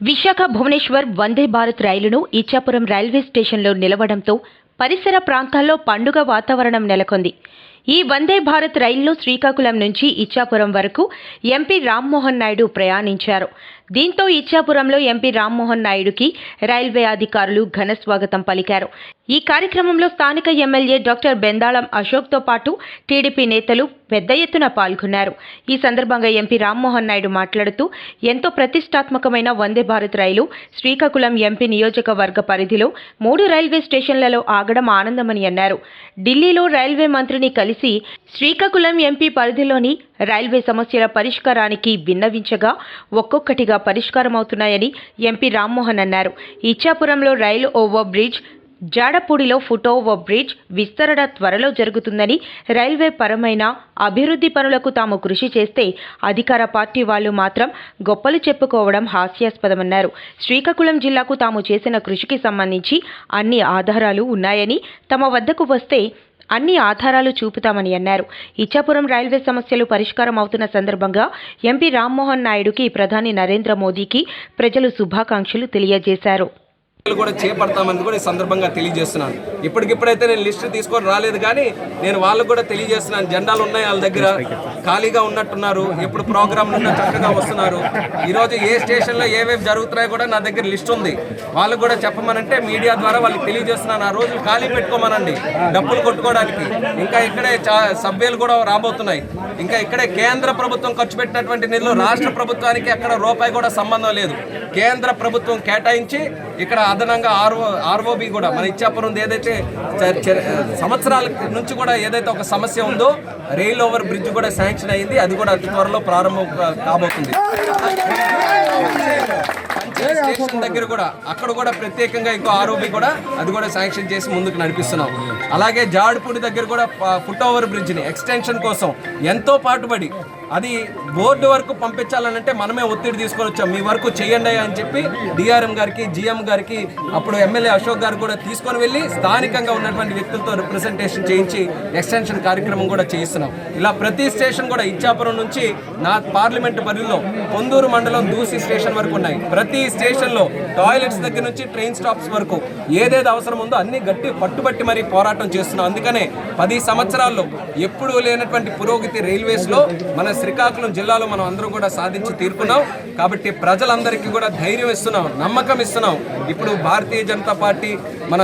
విశాఖ భువనేశ్వర్ వందే భారత్ రైలును ఇచ్చాపురం రైల్వే స్టేషన్లో నిలవడంతో పరిసర ప్రాంతాల్లో పండుగ వాతావరణం నెలకొంది. ఈ వందే భారత్ రైలులో శ్రీకాకుళం నుంచి ఇచ్చాపురం వరకు ఎంపీ రామ్మోహన్ నాయుడు ప్రయాణించారు. దీంతో ఇచ్చాపురంలో ఎంపీ రామ్మోహన్ నాయుడుకి రైల్వే అధికారులు ఘన స్వాగతం పలికారు. ఈ కార్యక్రమంలో స్థానిక ఎమ్మెల్యే డాక్టర్ బెందాళం అశోక్తో పాటు టీడీపీ నేతలు పెద్ద ఎత్తున పాల్గొన్నారు. ఈ సందర్భంగా ఎంపీ రామ్మోహన్ నాయుడు మాట్లాడుతూ ఎంతో ప్రతిష్టాత్మకమైన వందే భారత్ రైలు శ్రీకాకుళం ఎంపీ నియోజకవర్గ పరిధిలో మూడు రైల్వే స్టేషన్లలో ఆగడం ఆనందమని అన్నారు. ఢిల్లీలో రైల్వే మంత్రిని కలిసి శ్రీకాకుళం ఎంపీ పరిధిలోని రైల్వే సమస్యల పరిష్కారానికి విన్నవించగా ఒక్కొక్కటిగా పరిష్కారమవుతున్నాయని ఎంపీ రామ్మోహన్ అన్నారు. ఇచ్చాపురంలో రైలు ఓవర్ బ్రిడ్జ్ జాడపూడిలో ఫుటోవర్ ఓవర్ బ్రిడ్జ్ విస్తరణ త్వరలో జరుగుతుందని రైల్వే పరమైన అభివృద్ధి పనులకు తాము కృషి చేస్తే అధికార పార్టీ వాళ్ళు మాత్రం గొప్పలు చెప్పుకోవడం హాస్యాస్పదమన్నారు. శ్రీకాకుళం జిల్లాకు తాము చేసిన కృషికి సంబంధించి అన్ని ఆధారాలు ఉన్నాయని తమ వద్దకు వస్తే అన్ని ఆధారాలు చూపుతామని అన్నారు. ఇచ్చాపురం రైల్వే సమస్యలు పరిష్కారం అవుతున్న సందర్భంగా ఎంపీ రామ్మోహన్ నాయుడుకి ప్రధాని నరేంద్ర మోదీకి ప్రజలు శుభాకాంక్షలు తెలియజేశారు. కూడా చేపడతామని కూడా ఈ సందర్భంగా తెలియజేస్తున్నాను. ఇప్పటికిప్పుడైతే నేను లిస్ట్ తీసుకొని రాలేదు కానీ నేను వాళ్ళకు కూడా తెలియజేస్తున్నాను. జెండాలు ఉన్నాయి వాళ్ళ దగ్గర. ఖాళీగా ఉన్నట్టున్నారు. ఎప్పుడు ప్రోగ్రామ్ ఉన్నా చక్కగా వస్తున్నారు. ఈరోజు ఏ స్టేషన్లో ఏవేవి జరుగుతున్నాయో కూడా నా దగ్గర లిస్ట్ ఉంది. వాళ్ళకు కూడా చెప్పమనంటే మీడియా ద్వారా వాళ్ళకి తెలియజేస్తున్నాను. ఆ రోజు ఖాళీ పెట్టుకోమనండి. డబ్బులు కొట్టుకోవడానికి. ఇంకా ఇక్కడే చా- సభ్యులు కూడా రాబోతున్నాయి. ఇంకా ఇక్కడే కేంద్ర ప్రభుత్వం ఖర్చు పెట్టినటువంటి నిధులు రాష్ట్ర ప్రభుత్వానికి అక్కడ రూపాయి కూడా సంబంధం లేదు. కేంద్ర ప్రభుత్వం కేటాయించి ఇక్కడ అదనంగా ఆర్ఓ ఆర్ఓబి కూడా మన ఇచ్చాపురం ఏదైతే సంవత్సరాల నుంచి కూడా ఏదైతే ఒక సమస్య ఉందో రైల్ ఓవర్ బ్రిడ్జ్ కూడా శాంక్షన్ అయింది. అది కూడా అతి త్వరలో ప్రారంభం కాబోతుంది. స్టేషన్ దగ్గర కూడా అక్కడ కూడా ప్రత్యేకంగా ఇంకో ఆరోపి కూడా అది కూడా శాంక్షన్ చేసి ముందుకు నడిపిస్తున్నాం. అలాగే జాడుపూడి దగ్గర కూడా ఫుట్ ఓవర్ బ్రిడ్జ్ని ఎక్స్టెన్షన్ కోసం ఎంతో పాటుపడి అది బోర్డు వరకు పంపించాలనంటే మనమే ఒత్తిడి తీసుకొని వచ్చాం. మీ వరకు చేయండి అని చెప్పి డిఆర్ఎం గారికి జిఎం గారికి అప్పుడు ఎమ్మెల్యే అశోక్ గారు కూడా తీసుకొని వెళ్ళి స్థానికంగా ఉన్నటువంటి వ్యక్తులతో రిప్రజెంటేషన్ చేయించి ఎక్స్టెన్షన్ కార్యక్రమం కూడా చేయిస్తున్నాం. ఇలా ప్రతి స్టేషన్ కూడా ఇచ్చాపురం నుంచి నా పార్లమెంట్ పరిధిలో పొందూరు మండలం దూసి స్టేషన్ వరకు ఉన్నాయి. ప్రతి స్టేషన్లో టాయిలెట్స్ దగ్గర నుంచి ట్రైన్ స్టాప్స్ వరకు ఏదేది అవసరం ఉందో అన్ని గట్టి పట్టుబట్టి మరీ పోరాటం చేస్తున్నాం. అందుకనే పది సంవత్సరాల్లో ఎప్పుడూ లేనటువంటి పురోగతి రైల్వేస్లో మన శ్రీకాకుళం జిల్లాలో మనం అందరం కూడా సాధించి తీరుకున్నాం. కాబట్టి ప్రజలందరికీ కూడా ధైర్యం ఇస్తున్నాం నమ్మకం ఇస్తున్నాం. ఇప్పుడు భారతీయ జనతా పార్టీ మన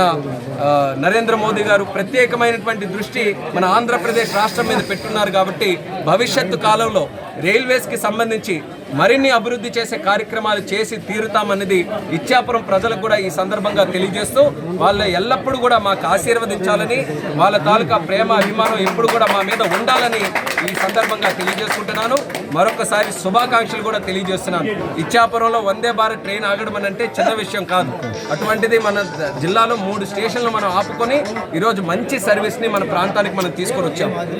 నరేంద్ర మోదీ గారు ప్రత్యేకమైనటువంటి దృష్టి మన ఆంధ్రప్రదేశ్ రాష్ట్రం మీద పెట్టున్నారు కాబట్టి భవిష్యత్తు కాలంలో రైల్వేస్కి సంబంధించి మరిన్ని అభివృద్ధి చేసే కార్యక్రమాలు చేసి తీరుతామన్నది ఇచ్చాపురం ప్రజలకు కూడా ఈ సందర్భంగా తెలియజేస్తూ వాళ్ళు ఎల్లప్పుడూ కూడా మాకు ఆశీర్వదించాలని వాళ్ళ తాలూకా ప్రేమ అభిమానం ఎప్పుడు కూడా మా మీద ఉండాలని ఈ సందర్భంగా తెలియజేసుకుంటున్నాను. మరొకసారి శుభాకాంక్షలు కూడా తెలియజేస్తున్నాను. ఇచ్చాపురంలో వందే భారత్ ట్రైన్ ఆగడం అని అంటే చిన్న విషయం కాదు. అటువంటిది మన జిల్లాలో మూడు స్టేషన్లు మనం ఆపుకొని ఈరోజు మంచి సర్వీస్ని మన ప్రాంతానికి మనం తీసుకొని వచ్చాం